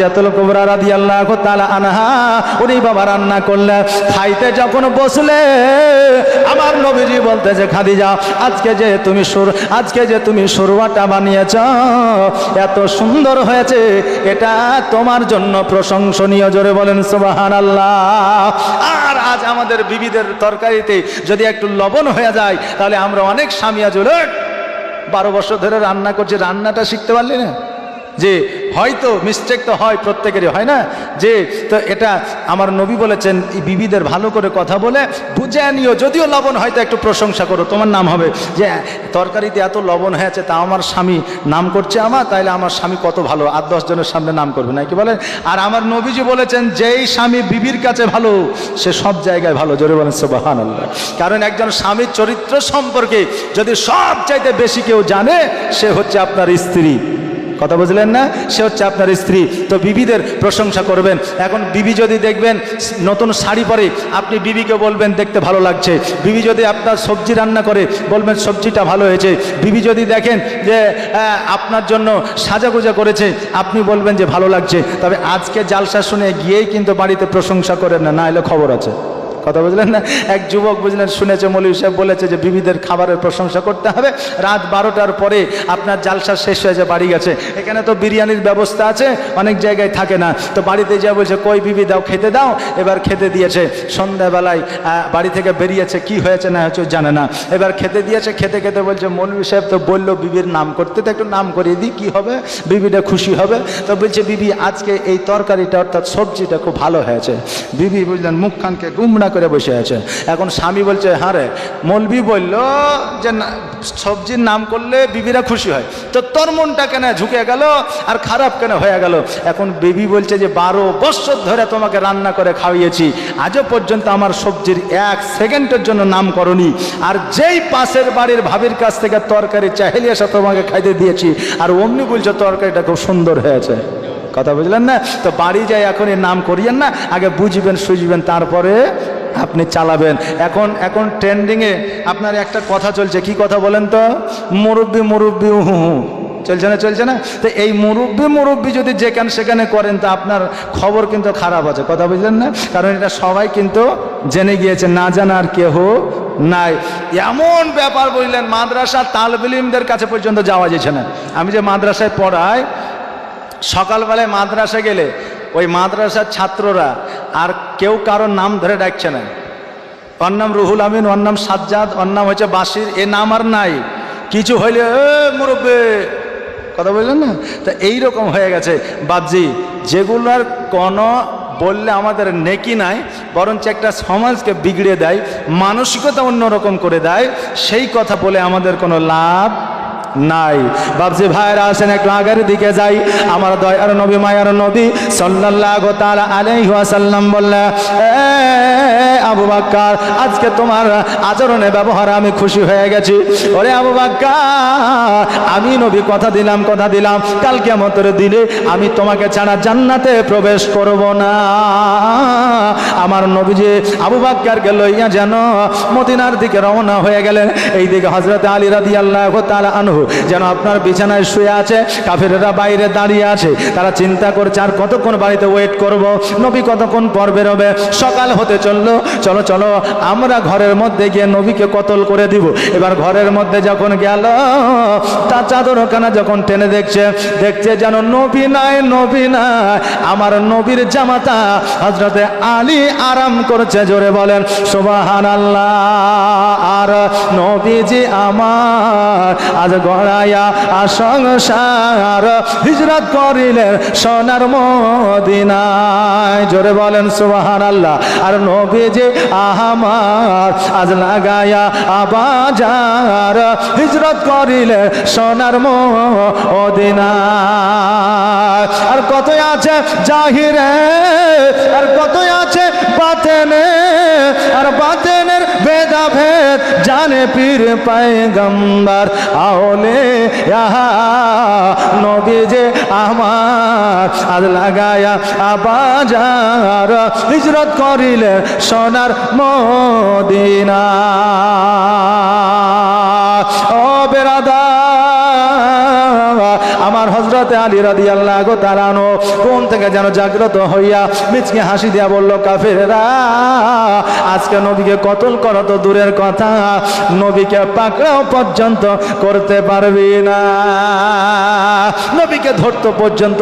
জাতুল কুবরা রাদিয়াল্লাহু তাআলা আনহা, উনি বাবা রান্না করলে খাইতে যখন বসলে, আমার নবীজি বলতেছে, খাদিজা, আজকে যে তুমি সুর, আজকে যে তুমি সুরবাটা বানিয়েছ, এত সুন্দর হয়েছে। এটা তোমার জন্য প্রশংসনীয়, জোরে বলেন সুবহানাল্লাহ। আর আজ আমাদের বিবিদের তরকারিতে যদি একটু লবণ হয়ে যায়, তাহলে আমরা অনেক স্বামী জোরে বারো বছর ধরে রান্না করছি, রান্নাটা শিখতে পারলি না? যে হয়তো মিস্টেক তো হয় প্রত্যেকেরই, হয় না? যে তো এটা আমার নবী বলেছেন বিবিদের ভালো করে কথা বলে বুঝে নিও, যদিও লবণ হয়তো একটু প্রশংসা করো, তোমার নাম হবে যে, তরকারিতে এত লবণ হয়েছে, তা আমার স্বামী নাম করছে আমার, তাইলে আমার স্বামী কত ভালো, আর দশজনের সামনে নাম করবে না কি বলেন? আর আমার নবীজি বলেছেন, যেই স্বামী বিবির কাছে ভালো, সে সব জায়গায় ভালো, জোরে বলেন সোবাহান আল্লাহ কারণ একজন স্বামীর চরিত্র সম্পর্কে যদি সব চাইতে বেশি কেউ জানে, সে হচ্ছে আপনার স্ত্রী। কথা বুঝলেন না? সে হচ্ছে আপনার স্ত্রী। তো বিবিদের প্রশংসা করবেন। এখন বিবি যদি দেখবেন, নতুন শাড়ি পরে, আপনি বিবিকে বলবেন, দেখতে ভালো লাগছে। বিবি যদি আপনার সবজি রান্না করে, বলবেন, সবজিটা ভালো হয়েছে। বিবি যদি দেখেন যে আপনার জন্য সাজাগুজা করেছে, আপনি বলবেন যে ভালো লাগছে। তবে আজকে জালসা শুনে গিয়েই কিন্তু বাড়িতে প্রশংসা করেন না না এলে খবর আছে। কথা বুঝলেন না? এক যুবক বুঝলেন, শুনেছে মৌলী সাহেব, বলেছে যে বিবিদের খাবারের প্রশংসা করতে হবে। রাত বারোটার পরে আপনার জালসা শেষ হয়ে হয়েছে বাড়ি গেছে। এখানে তো বিরিয়ানির ব্যবস্থা আছে, অনেক জায়গায় থাকে না। তো বাড়িতে যা বলছে, কই বিবি, দাও, খেতে দাও। এবার খেতে দিয়েছে। সন্ধ্যাবেলায় বাড়ি থেকে বেরিয়েছে, কি হয়েছে না হয়েছে জানে না। এবার খেতে দিয়েছে, খেতে খেতে বলছে মৌলভী সাহেব তো বলল বিবির নাম করতে, তো একটু নাম করিয়ে দিই, কী হবে? বিবিটা খুশি হবে। তো বলছে, বিবি, আজকে এই তরকারিটা, অর্থাৎ সবজিটা খুব ভালো হয়েছে। বিবি বুঝলেন মুখখানকে গুমড়া করে বসে আছে এখন স্বামী বলছে হ্যাঁ রে মলবি বলল যে সবজির নাম করলে বিবিরা খুশি হয়। তো তোর মনটা কেন ঝুঁকে গেল আর খারাপ কেন হয়ে গেল? এখন বিবি বলছে যে, বারো বছর ধরে তোমাকে রান্না করে খাওয়িয়েছি। আজও পর্যন্ত আমার সবজির এক সেকেন্ডের জন্য নাম করনি। আর যেই পাশের বাড়ির ভাবির কাছ থেকে তরকারি চাহিলি এসে তোমাকে খাইতে দিয়েছি। আর অমনি বলছো, তরকারিটা খুব সুন্দর হয়েছে। কথা বুঝলেন না? তো বাড়ি যাই এখন এর নাম করিয়েন না, আগে বুঝবেন, সুঝবেন, তারপরে আপনি চালাবেন। এখন এখন ট্রেন্ডিংয়ে আপনার একটা কথা চলছে। কি কথা বলেন তো? মুরব্বি মুরব্বি, হু হু চলছে না চলছে না? তো এই মুরব্বি মুরব্বি যদি যেখানে সেখানে করেন, তা আপনার খবর কিন্তু খারাপ আছে। কথা বুঝলেন না? কারণ এটা সবাই কিন্তু জেনে গিয়েছে। না জানার কেহ নাই। এমন ব্যাপার বুঝলেন, মাদ্রাসা তালবিলিমদের কাছে পর্যন্ত যাওয়া যাচ্ছে না। আমি যে মাদ্রাসায় পড়াই, সকালবেলায় মাদ্রাসা গেলে ওই মাদ্রাসার ছাত্ররা আর কেউ কারোর নাম ধরে ডাকছে না। ওর নাম রুহুল আমিন, ওর নাম সাজ্জাদ, ওর নাম হচ্ছে বাসির এ নাম আর নাই। কিছু হইলে মুরব্বে! কথা বললেন না? তা এইরকম হয়ে গেছে। বাবজি যেগুলোর কোনো বললে আমাদের নেকি নাই, বরঞ্চ একটা সমাজকে বিগড়ে দেয়, মানসিকতা অন্যরকম করে দেয়, সেই কথা বলে আমাদের কোনো লাভ নাই। বাবজি ভাইরা আসেন একটু আগের দিকে যাই। আমার দয়ার নবী, মায়ার নবী সাল্লাল্লাহু তাআলা আলাইহি ওয়াসাল্লাম বললেন এ আবু বাক্কার, আজকে তোমার আচরণে ব্যবহারে আমি খুশি হয়ে গেছি। ওরে আবু বাক্কার, আমি নবী, কথা দিলাম কথা দিলাম। কাল কিয়ামতের দিনে আমি তোমাকে ছাড়া জান্নাতে প্রবেশ করব না। আমার নবী যে আবু বাক্কারকে লইয়া যেন মদিনার দিকে রওনা হয়ে গেলেন। এই দিকে হজরত আলী রাদিয়াল্লাহু তাআলা আনহু যেন আপনার বিছানায় শুয়ে আছে, কাফেরেরা বাইরে দাঁড়িয়ে আছে, তারা চিন্তা করছে, আর কতক্ষণ বাড়িতে ওয়েট করব? নবী কতক্ষণ পর বেরোবে? সকাল হতে চলল, চলো চলো, আমরা ঘরের মধ্যে গিয়ে নবীকে কতল করে দিব। এবার ঘরের মধ্যে যখন গেল তা চাদর খানা যখন টেনে দেখছে দেখছে যেন নবী নাই নবী নাই। আমার নবীর জামাতা হজরতে আলী আরাম করছে, জোরে বলেন সোবাহান আল্লাহ আর নবীজি আমার। আজ গড়াইয়া সংসার হিজরত করিলেন সোনার মদিনায়। জোরে বলেন সুবাহান আল্লাহ আর নবীজি আমার আজ লাগাইয়া আবাজার হিজরত করিলে সোনার মদিনায়। আর কত আছে জাহিরে, আর কত আছে বাতেনে, আর ভেদাভেদ জানে পীর পায়গম্বর আওলে নবী যে আমার আজ লাগায়া আবাজার হিজরত করিলে সোনার মদিনা। আমার হজরতে আলী রাদি আল্লাহ গো তারানো কোন থেকে যেন জাগ্রত হইয়া মিচকে হাসি দিয়া বলল কাফেরা আজকে নবীকে কতল করা তো দূরের কথা। নবীকে পাকড়াও পর্যন্ত করতে পারবি না। নবীকে ধরতো পর্যন্ত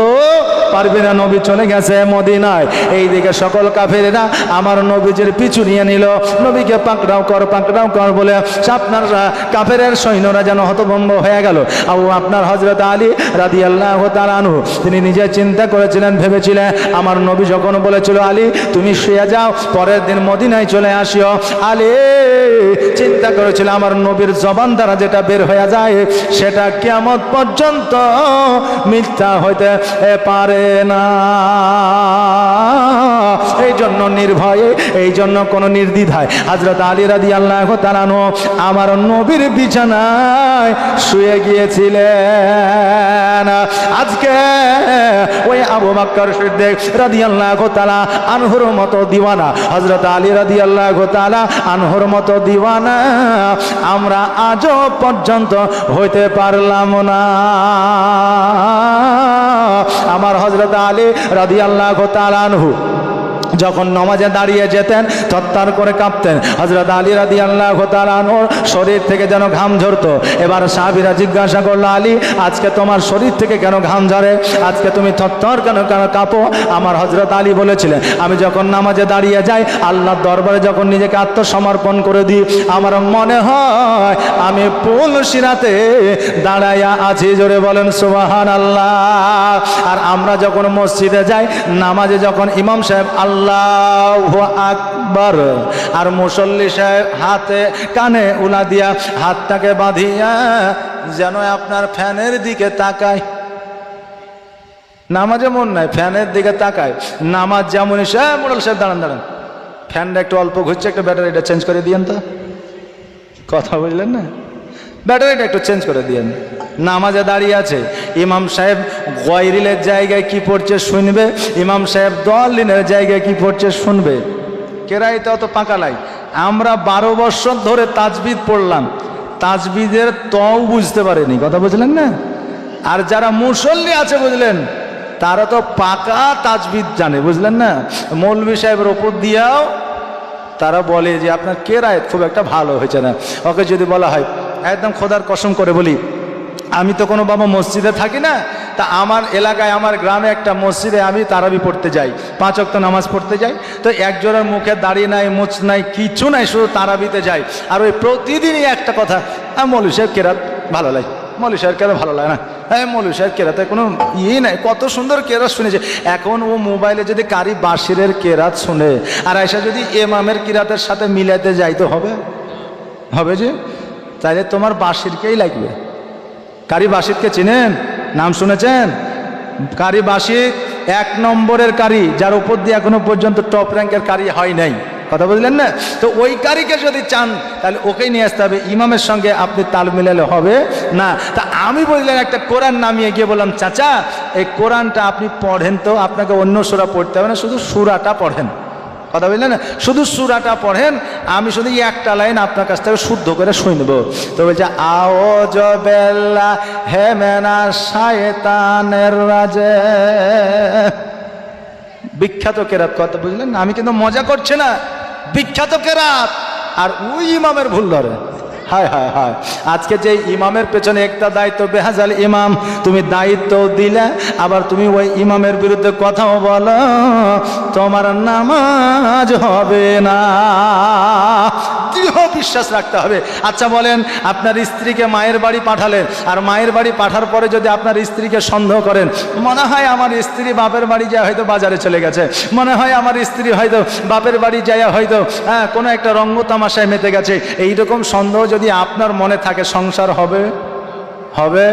পারবি না, নবী চলে গেছে মদিনায়। এইদিকে সকল কাফেরেরা আমার নবীজের পিছু নিয়ে নিল। নবীকে পাকড়াও কর পাকড়াও কর বলে আপনার কাফেরের সৈন্যরা যেন হতভম্ব হয়ে গেল। আবু আপনার হজরত আলী রাদি আল্লাহ তালানু তিনি নিজে চিন্তা করেছিলেন, ভেবেছিলেন, আমার নবী যখন বলেছিল, আলী, তুমি শুয়ে যাও, পরের দিন মদিনায় চলে আসিও। আলী চিন্তা করেছিল, আমার নবীর জবান দ্বারা যেটা বের হয়ে যায়, সেটা কেমন পর্যন্ত মিথ্যা হইতে পারে না। এই জন্য নির্ভয়ে এই জন্য কোনো নির্দ্বিধায়। হাজরত আলী রাদি আল্লাহ তালানো আমার নবীর বিছানায় শুয়ে গিয়েছিলেন। আজকে ওই আবু বাক্কর সিদ্দিক রাদি আল্লাহ তালা আনহুর মতো দিওয়ানা হজরত আলী রাদি আল্লাহ তালা আনহুর মতো দিওয়ানা আমরা আজও পর্যন্ত হইতে পারলাম না। আমার হজরত আলী রাদি আল্লাহ তালানহু যখন নমাজে দাঁড়িয়ে যেতেন, তত্তার করে কাঁপতেন। হজরত আলী রাদি আল্লাহ তালানোর শরীর থেকে যেন ঘাম ঝরতো। এবার সাহাবিরা জিজ্ঞাসা করল, আলী, আজকে তোমার শরীর থেকে কেন ঘাম ঝরে? আজকে তুমি থরথর কেন কেন কাঁপো? আমার হজরত আলী বলেছিলেন, আমি যখন নামাজে দাঁড়িয়ে যাই, আল্লাহর দরবারে যখন নিজেকে আত্মসমর্পণ করে দিই, আমার মনে হয় আমি পুল সিরাতে দাঁড়াইয়া আছি। জোরে বলেন সুবাহান আল্লাহ আর আমরা যখন মসজিদে যাই, নামাজে যখন ইমাম সাহেব আল্লাহ আকবর। আর মুসল্লি সাহেব হাতে কানে উলা দিয়া হাতটাকে বাঁধিয়া যেন আপনার ফ্যানের দিকে তাকায়। নামাজে মন নাই, ফ্যানের দিকে তাকায়। নামাজ যেমন সাহেব মোড়ল সাহেব, দাঁড়ান দাঁড়ান। ফ্যানটা একটু অল্প ঘুরছে, একটু ব্যাটারিটা চেঞ্জ করে দিয়েন তো। কথা বুঝলেন না? ব্যাটারিটা একটু চেঞ্জ করে দিয়েন। নামাজে দাঁড়িয়ে আছে ইমাম সাহেব গয়রিলের জায়গায় কি পড়ছে শুনবে? ইমাম সাহেব দলিনের জায়গায় কি পড়ছে শুনবে? কেরাইতে অত পাকা লাই আমরা বারো বছর ধরে তাজবিদ পড়লাম। তাজবিদের তও বুঝতে পারেনি, কথা বুঝলেন না? আর যারা মুসল্লি আছে বুঝলেন, তারা তো পাকা তাজবিদ জানে, বুঝলেন না? মৌলভী সাহেবের ওপর দিয়াও তারা বলে যে, আপনার কেরায়ত খুব একটা ভালো হয়েছে না। ওকে যদি বলা হয়, একদম খোদার কসম করে বলি আমি তো কোনো বাবা মসজিদে থাকি না, তা আমার এলাকায়, আমার গ্রামে একটা মসজিদে আমি তারাবি পড়তে যাই, পাঁচ অক্ত নামাজ পড়তে যাই। তো একজনের মুখে দাড়ি নাই মুচ নাই, কিছু নাই, শুধু তারাবিতে যাই। আর ওই প্রতিদিনই একটা কথা মৌলী সাহেব কেরাত ভালো লাগে মৌলী সাহেব কেরাত ভালো লাগে না? হ্যাঁ মৌলী সাহেব কেরাতে কোনো ইয়ে নাই, কত সুন্দর কেরাত শুনেছে। এখন ও মোবাইলে যদি কারি বাসিরের কেরাত শুনে, আর এসে যদি এমামের কিরাতের সাথে মিলাতে যাই তো হবে? হবে যে? তাইলে তোমার বাসিরকেই লাগবে। কারি বাসিরকে চিনেন? নাম শুনেছেন? কারি বাসির এক নম্বরের কারি, যার উপর দিয়ে এখনও পর্যন্ত টপ র্যাঙ্কের কারি হয় নাই। কথা বুঝলেন না? তো ওই কারিকে যদি চান, তাহলে ওকেই নিয়ে আসতে হবে। ইমামের সঙ্গে আপনি তাল মিলালে হবে না। তা আমি বললেন একটা কোরআন নামিয়ে গিয়ে বললাম, চাচা, এই কোরআনটা আপনি পড়েন তো, আপনাকে অন্য সুরা পড়তে হবে না, শুধু সুরাটা পড়েন। কথা বললেন? শুধু সুরাটা পড়েন, আমি শুধু একটা লাইন আপনার কাছ থেকে শুদ্ধ করে শুনব তো বলছে আও জবেল্লা হেমেনা শায়তানের রাজে। বিখ্যাত কেরাত, কথা বুঝলেন? আমি কিন্তু মজা করছি না। বিখ্যাত কেরাত। আর ওই ইমামের ভুল ধরে। হায় হায় হায়। আজকে যে ইমামের পেছনে একটা দায়িত্ব, বেহাজাল ইমাম, তুমি দায়িত্ব দিলে, আবার তুমি ওই ইমামের বিরুদ্ধে কথাও বলো, তোমার নামাজ হবে না। দৃঢ় বিশ্বাস রাখতে হবে। আচ্ছা বলেন, আপনার স্ত্রীকে মায়ের বাড়ি পাঠালেন, আর মায়ের বাড়ি পাঠার পরে যদি আপনার স্ত্রীকে সন্দেহ করেন, মনে হয় আমার স্ত্রী বাপের বাড়ি যায় হয়তো বাজারে চলে গেছে। মনে হয় আমার স্ত্রী হয়তো বাপের বাড়ি যায় হয়তো হ্যাঁ কোনো একটা রঙ্গ তামাশায় মেতে গেছে। এইরকম সন্দেহ যদি আপনার মনে থাকে সংসার হবে হবে,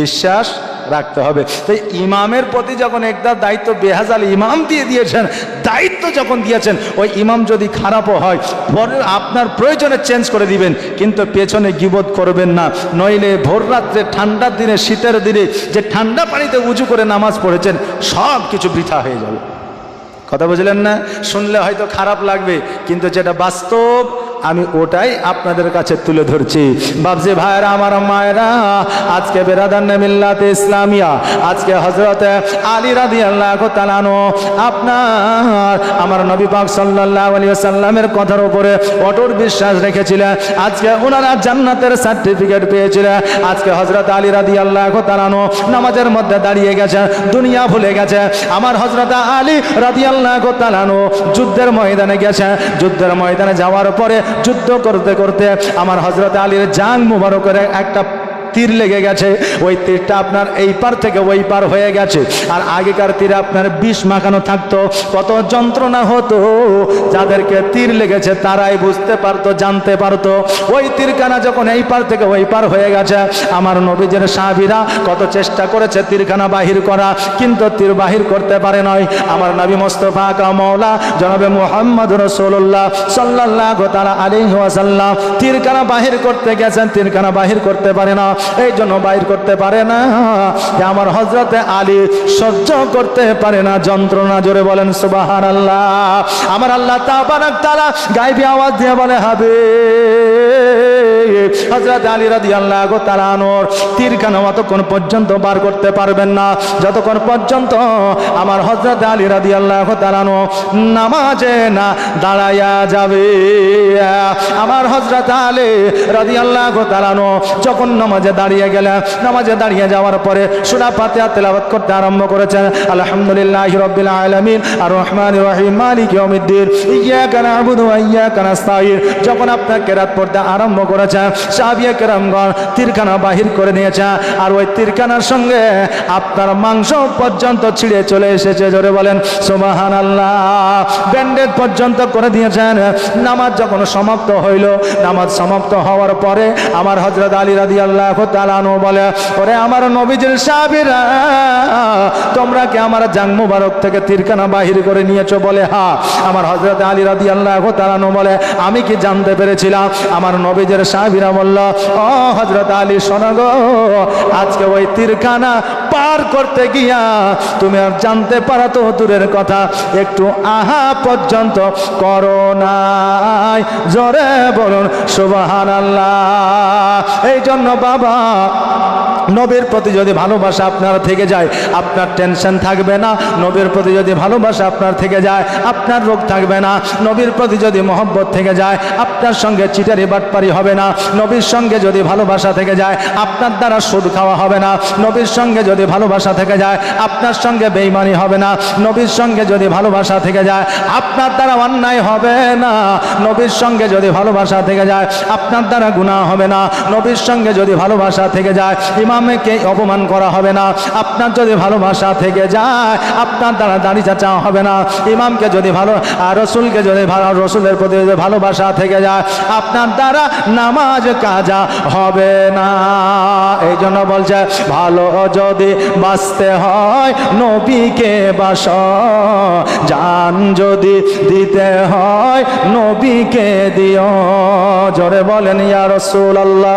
বিশ্বাস রাখতে হবে। তো ইমামের প্রতি যখন একটা দায়িত্ব বেহাজাল ইমাম দিয়ে দিয়েছেন, দায়িত্ব যখন দিয়েছেন, ওই ইমাম যদি খারাপও হয় পরে আপনার প্রয়োজনে চেঞ্জ করে দিবেন, কিন্তু পেছনে গিবোধ করবেন না। নইলে ভোর রাত্রে ঠান্ডার দিনে, শীতের দিনে যে ঠান্ডা পানিতে উঁচু করে নামাজ পড়েছেন, সব কিছু বৃথা হয়ে যাবে। কথা বুঝলেন না? শুনলে হয়তো খারাপ লাগবে, কিন্তু যেটা বাস্তব আমি ওটাই আপনাদের কাছে তুলে ধরছি। বাবজি ভাইরা আমার মায়েরা, আজকে বেরাদান মিল্লাতে ইসলামিয়া, আজকে হজরত আলী রাদি আল্লাহ তালানো আপনার, আমার নবী পাক সাল্লাল্লাহু আলাইহি সাল্লামের কথার উপরে অটুট বিশ্বাস রেখেছিলেন। আজকে ওনারা জান্নাতের সার্টিফিকেট পেয়েছিলেন। আজকে হজরত আলী রাদি আল্লাহ তালানো নামাজের মধ্যে দাঁড়িয়ে গেছে দুনিয়া ভুলে গেছে আমার হজরত আলী রাদি আল্লাহ তালানো যুদ্ধের ময়দানে গেছে যুদ্ধের ময়দানে যাওয়ার পরে যুদ্ধ করতে করতে আমার হজরত আলীর জাং মুবারকের একটা তীর লেগে গেছে। ওই তীরটা আপনার এই পার থেকে ওই পার হয়ে গেছে। আর আগেকার তীরে আপনার বিষ মাখানো থাকতো। কত যন্ত্রণা হতো। যাদেরকে তীর লেগেছে তারাই বুঝতে পারতো, জানতে পারতো। ওই তীরখানা যখন এই পার থেকে ওই পার হয়ে গেছে, আমার নবীজের সাহাবিরা কত চেষ্টা করেছে তীরখানা বাহির করা। কিন্তু তীর বাহির করতে পারে নয় আমার নবী মোস্তফা কামৌলা জনাবে মোহাম্মদ রসুল্লাহ সাল্লাহ তারা আলী তীরখানা বাহির করতে গেছেন, তীরখানা বাহির করতে পারে না। এই জন্য বাইর করতে পারে না। যে আমার হজরতে আলী সহ্য করতে পারে না, যন্ত্রণা জোরে বলেন সুবাহান আল্লাহ আমার আল্লাহ তাবারাক তারা গাইবি আওয়াজ দিয়ে বলে হবে হজরত আলী রাদি আল্লাহ গো তারা অতক্ষণ পর্যন্ত বার করতে পারবেন না? যতক্ষণ পর্যন্ত আমার হজরত আলী রাদি আল্লাহ তারানো নামাজে না দাঁড়াইয়া যাবে। আমার হজরত আলী রাদি আল্লাহ তারানো যখন নামাজে দাঁড়িয়ে গেলে নামাজে দাঁড়িয়ে যাওয়ার পরে সুরা ফাতিহা তেলাওয়াত করতে আরম্ভ করেছেন, আলহামদুলিল্লাহ রব্বিল আলামিন আর রহমান রহিম, মালিক ইয়াকা না'বুদু ওয়া ইয়াকা নাস্তাঈন। যখন আপনার কেরাত পড়তে আরম্ভ করেছেন সাহাবিয়ে কেরামগণ তীরখানা বাহির করে নিয়েছে। আর ওই তীরখানার সঙ্গে আপনার মাংস পর্যন্ত ছিঁড়ে চলে এসেছে। জোরে বলেন সুবাহান আল্লাহ ব্যান্ডেড পর্যন্ত করে দিয়েছেন। নামাজ যখন সমাপ্ত হইল, নামাজ সমাপ্ত হওয়ার পরে আমার হজরত আলী রাদি আল্লাহ তালানো বলে, ওরে আমার নবীজির সাহাবিরা, তোমরা কি আমার জাং মুবারক থেকে তীরখানা বাহির করে নিয়েছো? বলে, হা। আমার হজরত আলী রাদি আল্লাহ তালানো বলে, আমি কি জানতে পেরেছিলাম? আমার নবীজের সাহাবিরা বলল, ও হজরত আলী, শোনো গো, আজকে ওই তীরখানা পার করতে গিয়া তুমি আর জানতে পারা তো দূরের কথা, একটু আহা পর্যন্ত করো নাই। জোরে বলুন সুবাহান আল্লাহ এই জন্য বাবা, নবীর প্রতি যদি ভালোবাসা আপনার থেকে যায়, আপনার টেনশন থাকবে না। নবীর প্রতি যদি ভালোবাসা আপনার থেকে যায়, আপনার রোগ থাকবে না। নবীর প্রতি যদি মহব্বত থেকে যায়, আপনার সঙ্গে চিটারি বাটপারি হবে না। নবীর সঙ্গে যদি ভালোবাসা থেকে যায়, আপনার দ্বারা সুদ খাওয়া হবে না। নবীর সঙ্গে যদি ভালোবাসা থেকে যায়, আপনার সঙ্গে বেইমানি হবে না। নবীর সঙ্গে যদি ভালোবাসা থেকে যায়, আপনার দ্বারা অন্যায় হবে না। নবীর সঙ্গে যদি ভালোবাসা থেকে যায়, আপনার দ্বারা গুণা হবে না। নবীর সঙ্গে যদি ভালোবাসা থেকে যায়, ইমামকে অপমান করা হবে না। আপনার যদি ভালোবাসা থেকে যায়, আপনার দ্বারা দাড়ি চাচা হবে না। ইমামকে যদি ভালো, আর রসুলকে যদি ভালো রসুলের প্রতি যদি ভালোবাসা থেকে যায়, আপনার দ্বারা নামাজ কাজা হবে না। এই জন্য বলছে, ভালো যদি বাঁচতে হয় নবীকে বাস। জান যদি দিতে হয় নবীকে দিও। জোরে বলেন, ইয়া রসুল আল্লাহ